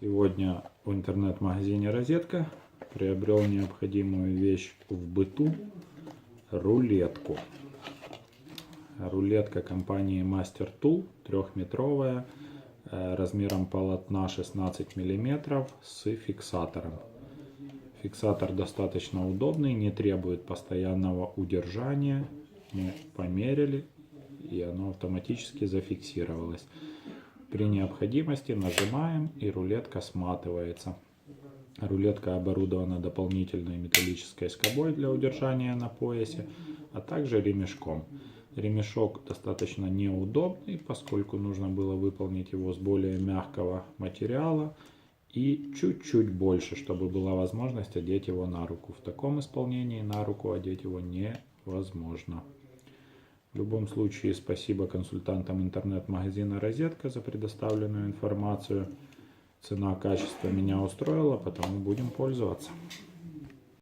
Сегодня в интернет-магазине «Розетка» приобрел необходимую вещь в быту – рулетку. Рулетка компании Master Tool, трехметровая, э, размером полотна 16 мм с фиксатором. Фиксатор достаточно удобный, не требует постоянного удержания. Мы померили, и оно автоматически зафиксировалось. При необходимости нажимаем, и рулетка сматывается. Рулетка оборудована дополнительной металлической скобой для удержания на поясе, а также ремешком. Ремешок достаточно неудобный, поскольку нужно было выполнить его с более мягкого материала и чуть-чуть больше, чтобы была возможность одеть его на руку. В таком исполнении на руку одеть его невозможно. В любом случае, спасибо консультантам интернет-магазина «Розетка» за предоставленную информацию. Цена, качество меня устроило, потому будем пользоваться.